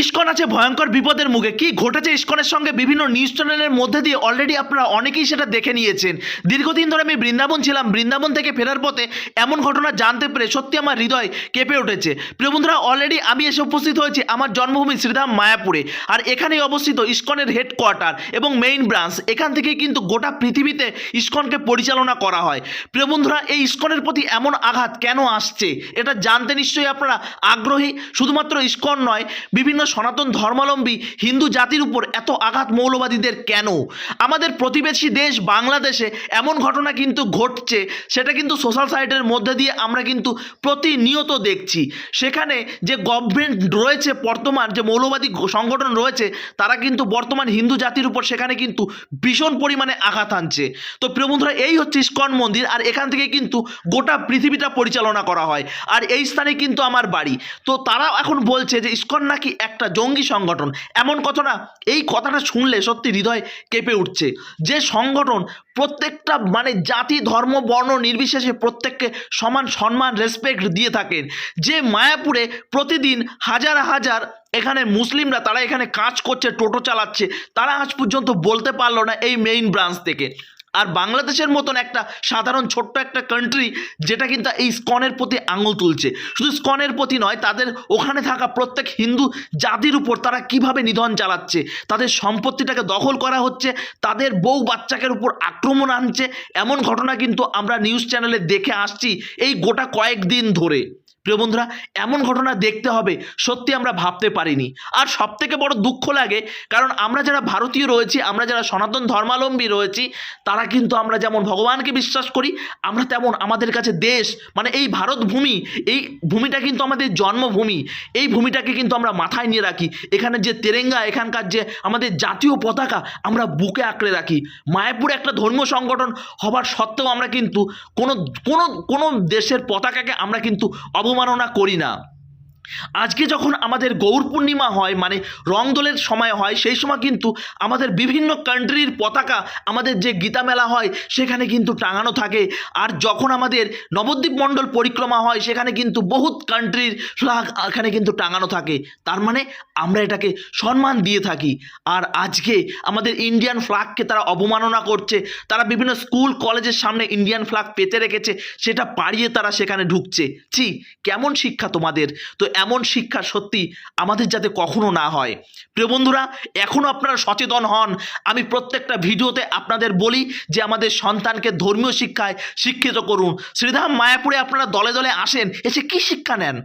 ISKCON আছে ভয়ঙ্কর বিপদের মুখে। কি ঘটেছে ইস্কনের সঙ্গে? বিভিন্ন নিউজ চ্যানেলের মধ্যে দিয়ে অলরেডি আপনারা অনেকেই সেটা দেখে নিয়েছেন। দীর্ঘদিন ধরে আমি বৃন্দাবন ছিলাম। বৃন্দাবন থেকে ফেরার পথে এমন ঘটনা জানতে পেরে সত্যি আমার হৃদয় কেঁপে উঠেছে। প্রিয় বন্ধুরা অলরেডি আমি এসে উপস্থিত হয়েছি আমার জন্মভূমি শ্রীধাম মায়াপুরে। আর এখানেই অবস্থিত ইস্কনের হেডকোয়ার্টার এবং মেইন ব্রাঞ্চ এখান থেকে কিন্তু গোটা পৃথিবীতে ইস্কনকে পরিচালনা করা হয়। প্রিয় বন্ধুরা, এই ইস্কনের প্রতি এমন আঘাত কেন আসছে? এটা জানতে নিশ্চয়ই আপনারা আগ্রহী। শুধুমাত্র ইস্কন নয়, বিভিন্ন সনাতন ধর্মাবলম্বী হিন্দু জাতির উপর এত আঘাত মৌলবাদীদের কেন? আমাদের প্রতিবেশী দেশ বাংলাদেশে এমন ঘটনা কিন্তু ঘটছে, সেটা কিন্তু সোশ্যাল সাইটের মধ্যে দিয়ে আমরা কিন্তু প্রতিনিয়ত দেখছি। সেখানে যে গভর্নমেন্ট রয়েছে বর্তমান, যে মৌলবাদী সংগঠন রয়েছে, তারা কিন্তু বর্তমান হিন্দু জাতির উপর সেখানে কিন্তু ভীষণ পরিমাণে আঘাত আনছে। তো প্রিয় বন্ধুরা, এই হচ্ছে ইস্কন মন্দির, আর এখান থেকে কিন্তু গোটা পৃথিবীটা পরিচালনা করা হয়। আর এই স্থানে কিন্তু আমার বাড়ি। তো তারা এখন বলছে যে ইস্কন নাকি একটা জঙ্গি সংগঠন। এমন কথা না এই কথাটা শুনলে সত্যি হৃদয় কেঁপে উঠছে। যে সংগঠন প্রত্যেকটা মানে জাতি, ধর্ম, বর্ণ নির্বিশেষে প্রত্যেককে সমান সম্মান রেসপেক্ট দিয়ে থাকেন। যে মায়াপুরে প্রতিদিন হাজার হাজার এখানে মুসলিমরা, তারা এখানে কাজ করছে, টোটো চালাচ্ছে, তারা আজ পর্যন্ত বলতে পারল না এই মেইন ব্রাঞ্চ থেকে। আর বাংলাদেশের মতন একটা সাধারণ ছোট্ট একটা কান্ট্রি যেটা কিন্তু এই স্কনের প্রতি আঙুল তুলছে। শুধু স্কনের প্রতি নয়, তাদের ওখানে থাকা প্রত্যেক হিন্দু জাতির উপর তারা কীভাবে নিধন চালাচ্ছে, তাদের সম্পত্তিটাকে দখল করা হচ্ছে, তাদের বউ বাচ্চাকের উপর আক্রমণ আনছে, এমন ঘটনা কিন্তু আমরা নিউজ চ্যানেলে দেখে আসছি এই গোটা কয়েকদিন ধরে। প্রিয় বন্ধুরা, এমন ঘটনা দেখতে হবে, সত্যি আমরা ভাবতে পারিনি। আর সব থেকে বড় দুঃখ লাগে, কারণ আমরা যারা ভারতীয় রয়েছি, আমরা যারা সনাতন ধর্মাবলম্বী রয়েছি, তারা কিন্তু আমরা যেমন ভগবানকে বিশ্বাস করি, আমরা তেমন আমাদের কাছে দেশ মানে এই ভারত ভূমি এই ভূমিটা কিন্তু আমাদের জন্মভূমি, এই ভূমিটাকে কিন্তু আমরা মাথায় নিয়ে রাখি। এখানে যে তেরেঙ্গা, এখানকার যে আমাদের জাতীয় পতাকা, আমরা বুকে আঁকড়ে রাখি। মায়াপুরে একটা ধর্মীয় সংগঠন হবার সত্ত্বেও আমরা কিন্তু কোনো কোনো কোনো দেশের পতাকাকে আমরা কিন্তু অবমাননা করি না। আজকে যখন আমাদের গৌর পূর্ণিমা হয় মানে রং দোলের সময় হয়, সেই সময় কিন্তু আমাদের বিভিন্ন কান্ট্রির পতাকা আমাদের যে গীতা মেলা হয়, সেখানে কিন্তু টাঙানো থাকে। আর যখন আমাদের নবদ্বীপ মণ্ডল পরিক্রমা হয়, সেখানে কিন্তু বহুত কান্ট্রির ফ্ল্যাগ এখানে কিন্তু টাঙানো থাকে। তার মানে আমরা এটাকে সম্মান দিয়ে থাকি। আর আজকে আমাদের ইন্ডিয়ান ফ্ল্যাগকে তারা অবমাননা করছে, তারা বিভিন্ন স্কুল কলেজের সামনে ইন্ডিয়ান ফ্ল্যাগ পেতে রেখেছে, সেটা পাড়িয়ে তারা সেখানে ঢুকছে। ছি, কেমন শিক্ষা তোমাদের? তো এমন শিক্ষা সত্যি আমাদের যাতে কখনো না হয়। প্রিয় বন্ধুরা এখনও আপনারা সচেতন হন। আমি প্রত্যেকটা ভিডিওতে আপনাদের বলি যে আমাদের সন্তানকে ধর্মীয় শিক্ষায় শিক্ষিত করুন। শ্রীধাম মায়াপুরে আপনারা দলে দলে আসেন, এসে কি শিক্ষা নেন?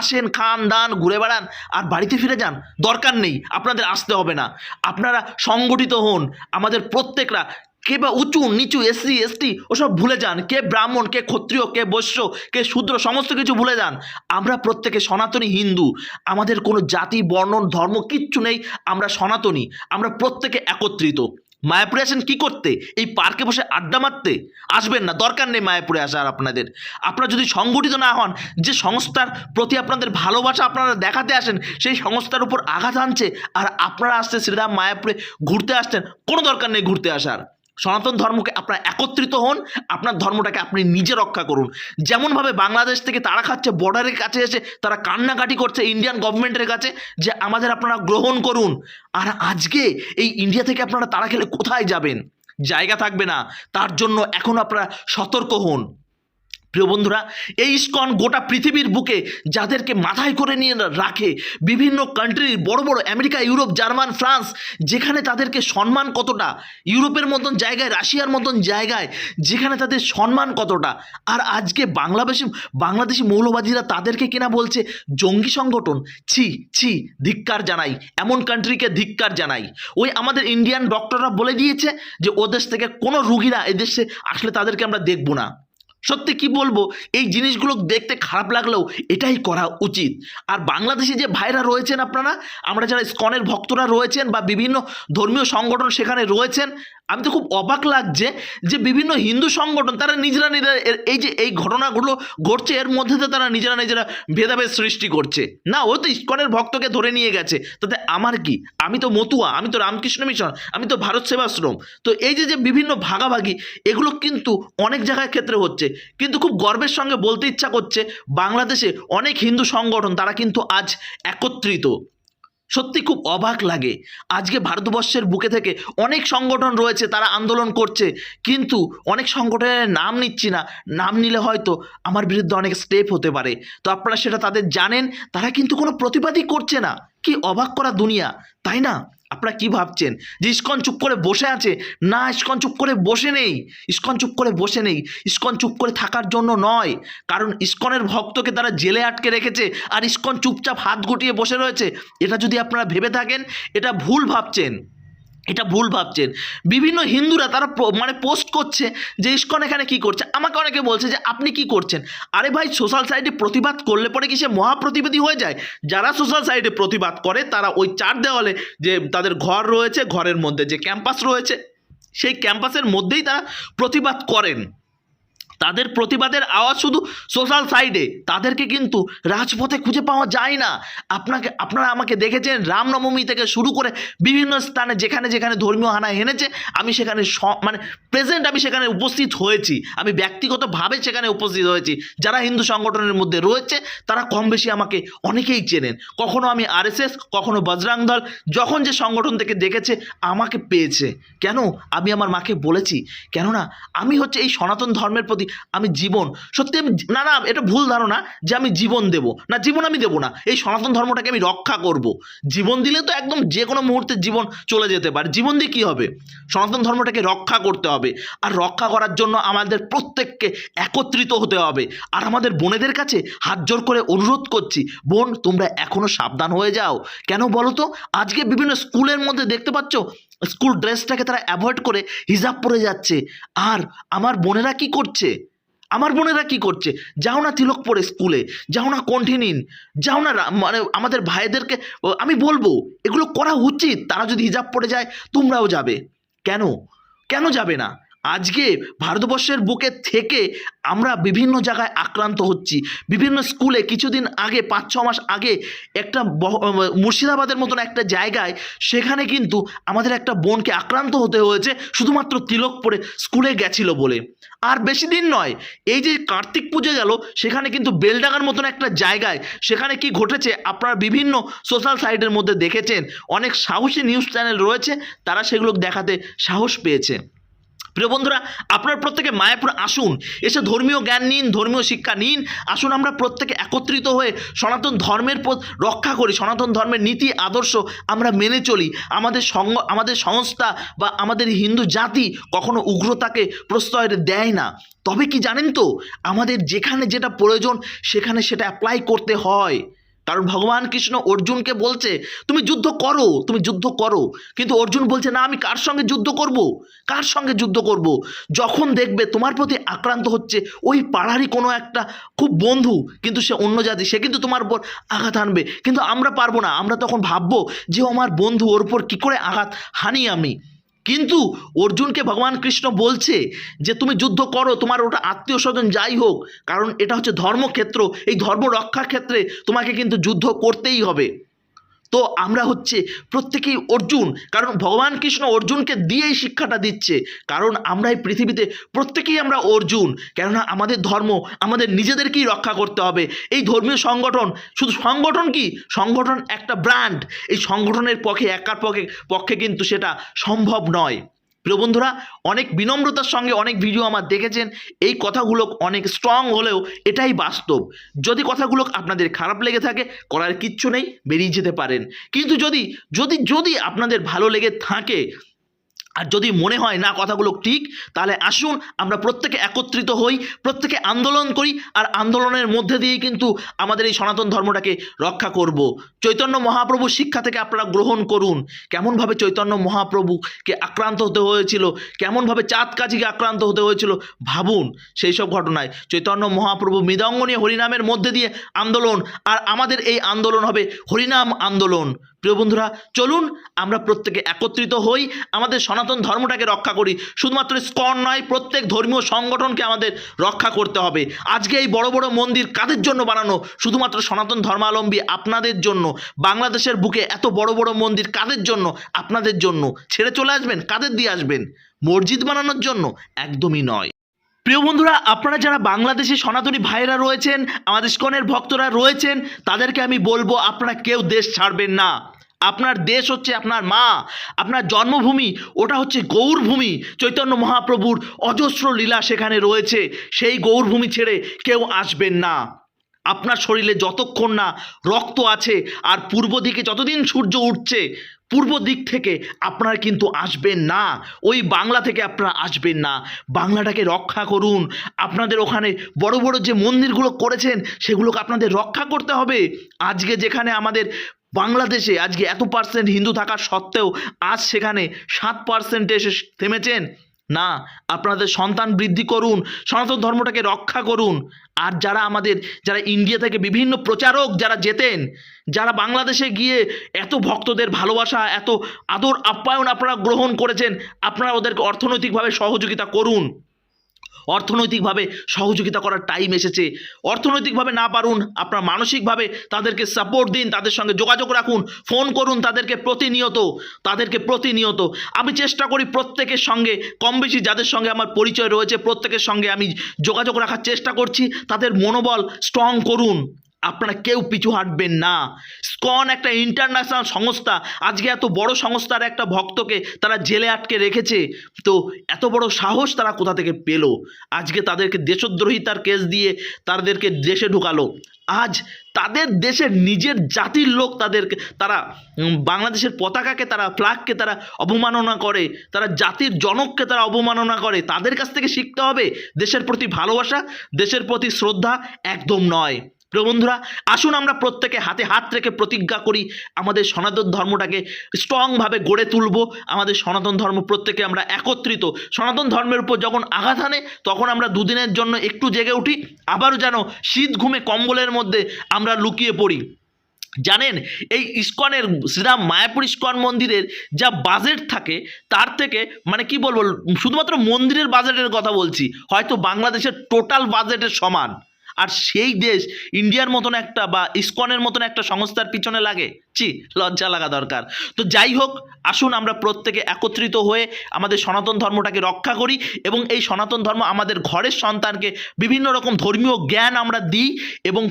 আসেন, খান, দান, ঘুরে বেড়ান, আর বাড়িতে ফিরে যান। দরকার নেই, আপনাদের আসতে হবে না। আপনারা সংগঠিত হন, আমাদের প্রত্যেকরা কে বা উঁচু, নিচু এসসি এসটি ওসব ভুলে যান। কে ব্রাহ্মণ, কে ক্ষত্রিয়, কে বৈশ্য, কে শূদ্র, সমস্ত কিছু ভুলে যান। আমরা প্রত্যেকে সনাতনী হিন্দু। আমাদের কোনো জাতি, বর্ণ, ধর্ম কিচ্ছু নেই, আমরা সনাতনী। আমরা প্রত্যেকে একত্রিত। মায়াপুরে আসেন কি করতে? এই পার্কে বসে আড্ডা মারতে? আসবেন না, দরকার নেই মায়াপুরে আসার আপনাদের। আপনারা যদি সংগঠিত না হন, যে সংস্থার প্রতি আপনাদের ভালোবাসা আপনারা দেখাতে আসেন, সেই সংস্থার উপর আঘাত আনছে, আর আপনারা আসছে শ্রীরাম মায়াপুরে ঘুরতে আসছেন কোনো দরকার নেই ঘুরতে আসার। সনাতন ধর্মকে আপনারা একত্রিত হন, আপনার ধর্মটাকে আপনি নিজে রক্ষা করুন। যেমনভাবে বাংলাদেশ থেকে তারা খাচ্ছে বর্ডারের কাছে এসে তারা কান্নাকাটি করছে ইন্ডিয়ান গভর্নমেন্টের কাছে যে আমাদের আপনারা গ্রহণ করুন। আর আজকে এই ইন্ডিয়া থেকে আপনারা তারা খেলে কোথায় যাবেন? জায়গা থাকবে না। তার জন্য এখন আপনারা সতর্ক হন। প্রিয় বন্ধুরা, এই ইস্কন গোটা পৃথিবীর বুকে যাদেরকে মাথায় করে নিয়ে রাখে, বিভিন্ন কান্ট্রির বড় বড় আমেরিকা, ইউরোপ, জার্মান, ফ্রান্স, যেখানে তাদেরকে সম্মান কতটা, ইউরোপের মতন জায়গায়, রাশিয়ার মতন জায়গায়, যেখানে তাদের সম্মান কতটা, আর আজকে বাংলাদেশি বাংলাদেশি মৌলবাদীরা তাদেরকে কিনা বলছে, জঙ্গি সংগঠন, ছি ছি, ধিক্কার জানাই, এমন কান্ট্রিকে ধিক্কার জানাই। ওই আমাদের ইন্ডিয়ান ডক্টররা বলে দিয়েছে যে ও দেশ থেকে কোনো রুগীরা এদেশে আসলে তাদেরকে আমরা দেখব না। সত্যি কি বলব? এই জিনিসগুলো দেখতে খারাপ লাগলেও এটাই করা উচিত। আর বাংলাদেশে যে ভাইরা রয়েছেন আপনারা, আমরা যারা স্কনের ভক্তরা রয়েছেন বা বিভিন্ন ধর্মীয় সংগঠন সেখানে রয়েছেন আমি তো খুব অবাক লাগছে যে বিভিন্ন হিন্দু সংগঠন, তারা নিজেরা নিজেরা এই যে এই ঘটনাগুলো ঘটছে, এর মধ্যে তো তারা নিজেরা নিজেরা ভেদাভেদ সৃষ্টি করছে। না, ও তো ইস্কনের ভক্তকে ধরে নিয়ে গেছে। তাতে আমার কি? আমি তো মতুয়া, আমি তো রামকৃষ্ণ মিশন, আমি তো ভারত সেবাশ্রম। তো এই যে যে বিভিন্ন ভাগাভাগি, এগুলো কিন্তু অনেক জায়গায় ক্ষেত্রে হচ্ছে। কিন্তু খুব গর্বের সঙ্গে বলতে ইচ্ছা করছে, বাংলাদেশে অনেক হিন্দু সংগঠন, তারা কিন্তু আজ একত্রিত। সত্যি খুব অবাক লাগে। আজকে ভারতবর্ষের বুকে থেকে অনেক সংগঠন রয়েছে, তারা আন্দোলন করছে, কিন্তু অনেক সংগঠনের নাম নিচ্ছি না। নাম নিলে হয়তো আমার বিরুদ্ধে অনেক স্টেপ হতে পারে। তো আপনারা সেটা তাদের জানেন, তারা কিন্তু কোনো প্রতিবাদই করছে না। কি অবাক করা দুনিয়া, তাই না? আপনারা কি ভাবছেন? যে ইস্কন চুপ করে বসে আছে? না, ইস্কন চুপ করে বসে নেই। ইস্কন চুপ করে বসে নেই। ইস্কন চুপ করে থাকার জন্য নয়। কারণ ইস্কনের ভক্তকে তারা জেলে আটকে রেখেছে আর ইস্কন চুপচাপ হাত গুটিয়ে বসে রয়েছে। এটা যদি আপনারা ভেবে থাকেন, এটা ভুল ভাবছেন। এটা ভুল ভাবছেন। বিভিন্ন হিন্দুরা তারা মানে পোস্ট করছে যে ইস্কন এখানে কি করছে। আমাকে অনেকে বলছে যে, আপনি কি করছেন? আরে ভাই সোশ্যাল সাইটে প্রতিবাদ করলে পরে কি সে মহাপ্রতিবাদী হয়ে যায়? যারা সোশ্যাল সাইটে প্রতিবাদ করে, তারা ওই চার দেওয়ালে যে তাদের ঘর রয়েছে, ঘরের মধ্যে যে ক্যাম্পাস রয়েছে, সেই ক্যাম্পাসের মধ্যেই তারা প্রতিবাদ করেন। তাদের প্রতিবাদের আওয়াজ শুধু সোশ্যাল সাইডে তাদেরকে কিন্তু রাজপথে খুঁজে পাওয়া যায় না। আপনাকে, আপনারা আমাকে দেখেছেন, রামনবমী থেকে শুরু করে বিভিন্ন স্থানে যেখানে যেখানে ধর্মীয় হানা হেনেছে আমি সেখানে স- মানে প্রেজেন্ট আমি সেখানে উপস্থিত হয়েছি। আমি ব্যক্তিগতভাবে সেখানে উপস্থিত হয়েছি। যারা হিন্দু সংগঠনের মধ্যে রয়েছে, তারা কম বেশি আমাকে অনেকেই চেনেন। কখনো আমি আরএসএস কখনো বজরাং দল, যখন যে সংগঠন থেকে দেখেছে, আমাকে পেয়েছে। কেন? আমি আমার মাকে বলেছি। কেননা, আমি হচ্ছে এই সনাতন ধর্মের প্রতি আমি জীবন। সত্যি আমি না না, এটা ভুল ধারণা যে আমি জীবন দেব। না, জীবন আমি দেব না। এই সনাতন ধর্মটাকে আমি রক্ষা করব। জীবন দিলে তো একদম যে কোনো মুহূর্তে জীবন চলে যেতে পারে। জীবন দিয়ে কী হবে? সনাতন ধর্মটাকে রক্ষা করতে হবে। আর রক্ষা করার জন্য আমাদের প্রত্যেককে একত্রিত হতে হবে। আর আমাদের বোনেদের কাছে হাত জোর করে অনুরোধ করছি, বোন, তোমরা এখনও সাবধান হয়ে যাও। কেন বলো তো? আজকে বিভিন্ন স্কুলের মধ্যে দেখতে পাচ্ছ স্কুল ড্রেসটাকে তারা অ্যাভয়েড করে হিজাব পরে যাচ্ছে। আর আমার বোনেরা কি করছে? আমার বোনেরা কি করছে? যাও না তিলক পরে স্কুলে, যাও না কন্টিনিন যাও না মানে আমাদের ভাইদেরকে আমি বলব, এগুলো করা উচিত। তারা যদি হিজাব পড়ে যায়, তোমরাও যাবে। কেন? কেন যাবে না? আজকে ভারতবর্ষের বুকে থেকে আমরা বিভিন্ন জায়গায় আক্রান্ত হচ্ছি। বিভিন্ন স্কুলে কিছুদিন আগে পাঁচ ছ মাস আগে একটা মুর্শিদাবাদের মতন একটা জায়গায় সেখানে কিন্তু আমাদের একটা বোনকে আক্রান্ত হতে হয়েছে, শুধুমাত্র তিলক পরে স্কুলে গেছিল বলে। আর বেশি দিন নয়, এই যে কার্তিক পুজো গেল, সেখানে কিন্তু বেলডাঙ্গার মতন একটা জায়গায় সেখানে কি ঘটেছে আপনারা বিভিন্ন সোশ্যাল সাইটের মধ্যে দেখেছেন। অনেক সাহসী নিউজ চ্যানেল রয়েছে, তারা সেগুলো দেখাতে সাহস পেয়েছে। প্রিয় বন্ধুরা, আপনার প্রত্যেকে মায়াপুর আসুন, এসে ধর্মীয় জ্ঞান নিন, ধর্মীয় শিক্ষা নিন, আসুন আমরা প্রত্যেকে একত্রিত হয়ে সনাতন ধর্মের পথ রক্ষা করি, সনাতন ধর্মের নীতি, আদর্শ আমরা মেনে চলি। আমাদের সঙ্গ, আমাদের সংস্থা বা আমাদের হিন্দু জাতি কখনো উগ্রতাকে প্রশ্রয় দেয় না। তবে কি জানেন তো, আমাদের যেখানে যেটা প্রয়োজন, সেখানে সেটা অ্যাপ্লাই করতে হয়। কারণ ভগবান কৃষ্ণ অর্জুনকে বলছে, তুমি যুদ্ধ করো, তুমি যুদ্ধ করো। কিন্তু অর্জুন বলছে, না, আমি কার সঙ্গে যুদ্ধ করব? কার সঙ্গে যুদ্ধ করব? যখন দেখবে তোমার প্রতি আক্রান্ত হচ্ছে, ওই পাড়ারই কোনো একটা খুব বন্ধু, কিন্তু সে অন্য জাতি, সে কিন্তু তোমার উপর আঘাত আনবে। কিন্তু আমরা পারব না। আমরা তখন ভাববো যে আমার বন্ধু, ওর উপর কী করে আঘাত হানি আমি? কিন্তু অর্জুনকে ভগবান কৃষ্ণ বলছে যে তুমি যুদ্ধ করো, তোমার ওটা আত্মীয় স্বজন যাই হোক, কারণ এটা হচ্ছে ধর্মক্ষেত্র, এই ধর্ম রক্ষার ক্ষেত্রে তোমাকে কিন্তু যুদ্ধ করতেই হবে। তো আমরা হচ্ছে প্রত্যেকেই অর্জুন। কারণ ভগবান কৃষ্ণ অর্জুনকে দিয়েই শিক্ষাটা দিচ্ছে। কারণ আমরা এই পৃথিবীতে প্রত্যেকেই আমরা অর্জুন। কেননা আমাদের ধর্ম আমাদের নিজেদেরকেই রক্ষা করতে হবে। এই ধর্মীয় সংগঠন, শুধু সংগঠন কি? সংগঠন একটা ব্র্যান্ড এই সংগঠনের পক্ষে, একার পক্ষে পক্ষে কিন্তু সেটা সম্ভব নয়। প্রিয় বন্ধুরা, অনেক বিনম্রতার সঙ্গে অনেক ভিডিও আমার দেখেছেন। এই কথাগুলো অনেক স্ট্রং হলেও এটাই বাস্তব। যদি কথাগুলো আপনাদের খারাপ লেগে থাকে, করার কিচ্ছু নেই, বেরিয়ে যেতে পারেন। কিন্তু যদি যদি যদি আপনাদের ভালো লেগে থাকে আর যদি মনে হয় না কথাগুলো ঠিক, তাহলে আসুন আমরা প্রত্যেকে একত্রিত হই, প্রত্যেকে আন্দোলন করি, আর আন্দোলনের মধ্যে দিয়েই কিন্তু আমাদের এই সনাতন ধর্মটাকে রক্ষা করব। চৈতন্য মহাপ্রভু শিক্ষা থেকে আপনারা গ্রহণ করুন। কেমনভাবে চৈতন্য মহাপ্রভুকে আক্রান্ত হতে হয়েছিল, কেমনভাবে চাঁদ কাজীকে আক্রান্ত হতে হয়েছিল, ভাবুন সেই সব ঘটনায়। চৈতন্য মহাপ্রভু মৃদঙ্গ হরিনামের মধ্যে দিয়ে আন্দোলন, আর আমাদের এই আন্দোলন হবে হরিনাম আন্দোলন। প্রিয় বন্ধুরা, চলুন আমরা প্রত্যেকে একত্রিত হই, আমাদের সনাতন ধর্মটাকে রক্ষা করি। শুধুমাত্র স্কন নয়, প্রত্যেক ধর্মীয় সংগঠনকে আমাদের রক্ষা করতে হবে। আজকে এই বড় বড় মন্দির কাদের জন্য বানানো? শুধুমাত্র সনাতন ধর্মাবলম্বী আপনাদের জন্য। বাংলাদেশের বুকে এত বড় বড় মন্দির কাদের জন্য? আপনাদের জন্য। ছেড়ে চলে আসবেন? কাদের দিয়ে আসবেন? মসজিদ বানানোর জন্য? একদমই নয়। প্রিয় বন্ধুরা, আপনারা যারা বাংলাদেশে সনাতনী ভাইয়েরা রয়েছেন, আমাদের স্কনের ভক্তরা রয়েছেন, তাদেরকে আমি বলব, আপনারা কেউ দেশ ছাড়বেন না। আপনার দেশ হচ্ছে আপনার মা, আপনার জন্মভূমি, ওটা হচ্ছে গৌরভূমি। চৈতন্য মহাপ্রভুর অজস্র লীলা সেখানে রয়েছে, সেই গৌরভূমি ছেড়ে কেউ আসবেন না। আপনার শরীরে যতক্ষণ না রক্ত আছে, আর পূর্ব দিকে যতদিন সূর্য উঠছে পূর্ব দিক থেকে আপনারা কিন্তু আসবেন না। ওই বাংলা থেকে আপনারা আসবেন না। বাংলাটাকে রক্ষা করুন। আপনাদের ওখানে বড় বড় যে মন্দিরগুলো করেছেন, সেগুলোকে আপনাদের রক্ষা করতে হবে। আজকে যেখানে আমাদের বাংলাদেশে আজকে এত পার্সেন্ট হিন্দু থাকা সত্ত্বেও আজ সেখানে সাত পার্সেন্টে এসে থেমেছেন। না, আপনাদের সন্তান বৃদ্ধি করুন, সনাতন ধর্মটাকে রক্ষা করুন। আর যারা আমাদের, যারা ইন্ডিয়া থেকে বিভিন্ন প্রচারক যারা যেতেন, যারা বাংলাদেশে গিয়ে এত ভক্তদের ভালোবাসা, এত আদর আপ্যায়ন আপনারা গ্রহণ করেছেন, আপনারা ওদেরকে অর্থনৈতিকভাবে সহযোগিতা করুন। অর্থনৈতিকভাবে সহযোগিতা করার টাইম এসেছে। অর্থনৈতিকভাবে না পারুন, আপনার মানসিকভাবে তাদেরকে সাপোর্ট দিন, তাদের সঙ্গে যোগাযোগ রাখুন ফোন করুন তাদেরকে প্রতিনিয়ত তাদেরকে প্রতিনিয়ত। আমি চেষ্টা করি প্রত্যেকের সঙ্গে, কম বেশি যাদের সঙ্গে আমার পরিচয় রয়েছে, প্রত্যেকের সঙ্গে আমি যোগাযোগ রাখার চেষ্টা করছি, তাদের মনোবল স্ট্রং করুন। আপনারা কেউ পিছু হাঁটবেন না। স্কন একটা ইন্টারন্যাশনাল সংস্থা। আজকে এত বড় সংস্থার একটা ভক্তকে তারা জেলে আটকে রেখেছে। তো এত বড় সাহস তারা কোথা থেকে পেল? আজকে তাদেরকে দেশদ্রোহিতার কেস দিয়ে তাদেরকে দেশে ঢুকালো। আজ তাদের দেশের নিজের জাতির লোক তাদেরকে, তারা বাংলাদেশের পতাকাকে তারা, ফ্ল্যাগকে তারা অবমাননা করে। তারা জাতির জনককে তারা অবমাননা করে। তাদের কাছ থেকে শিখতে হবে, দেশের প্রতি ভালোবাসা, দেশের প্রতি শ্রদ্ধা একদম নয়। প্রিয় বন্ধুরা, আসুন আমরা প্রত্যেকে হাতে হাত রেখে প্রতিজ্ঞা করি, আমাদের সনাতন ধর্মটাকে স্ট্রংভাবে গড়ে তুলব। আমাদের সনাতন ধর্ম প্রত্যেকে আমরা একত্রিত। সনাতন ধর্মের উপর যখন আঘাত আনে তখন আমরা দুদিনের জন্য একটু জেগে উঠি, আবারও যেন শীত ঘুমে কম্বলের মধ্যে আমরা লুকিয়ে পড়ি। জানেন, এই ইস্কনের, শ্রীরাম মায়াপুর ইস্কন মন্দিরের যা বাজেট থাকে, তার থেকে মানে কি বলব, শুধুমাত্র মন্দিরের বাজেটের কথা বলছি, হয়তো বাংলাদেশের টোটাল বাজেটের সমান। আর সেই দেশ ইন্ডিয়ার মতন একটা বা ইস্কনের মতন একটা সংস্থার পিছনে লাগে? চি লজ্জা লাগা দরকার। তো যাই হোক, আসুন আমরা প্রত্যেকে একত্রিত হয়ে আমাদের সনাতন ধর্মটাকে রক্ষা করি এবং এই সনাতন ধর্ম আমাদের ঘরের সন্তানকে বিভিন্ন রকম ধর্মীয় জ্ঞান আমরা দিই এবং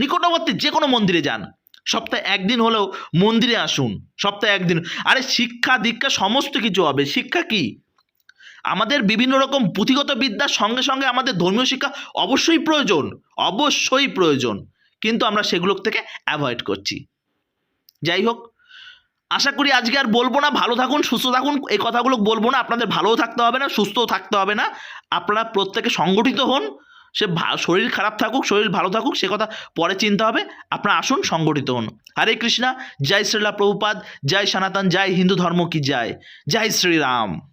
নিকটবর্তী যে কোনো মন্দিরে যান। সপ্তাহে একদিন হলেও মন্দিরে আসুন। সপ্তাহে একদিন। আরে শিক্ষা দীক্ষা সমস্ত কিছু হবে। শিক্ষা কি? আমাদের বিভিন্ন রকম পুঁথিগত বিদ্যার সঙ্গে সঙ্গে আমাদের ধর্মীয় শিক্ষা অবশ্যই প্রয়োজন অবশ্যই প্রয়োজন। কিন্তু আমরা সেগুলো থেকে অ্যাভয়েড করছি। যাই হোক, আশা করি আজকে আর বলব না, ভালো থাকুন, সুস্থ থাকুন, এই কথাগুলো বলব না, আপনাদের ভালোও থাকতে হবে না, সুস্থও থাকতে হবে না। আপনারা প্রত্যেকে সংগঠিত হন, সে শরীর খারাপ থাকুক, শরীর ভালো থাকুক, সে কথা পরে চিন্তা হবে, আপনারা আসুন, সংগঠিত হন। হরে কৃষ্ণা, জয় শ্রীলা প্রভুপাদ, জয় সনাতন, জয় হিন্দু ধর্ম কি জয় জয় শ্রীরাম।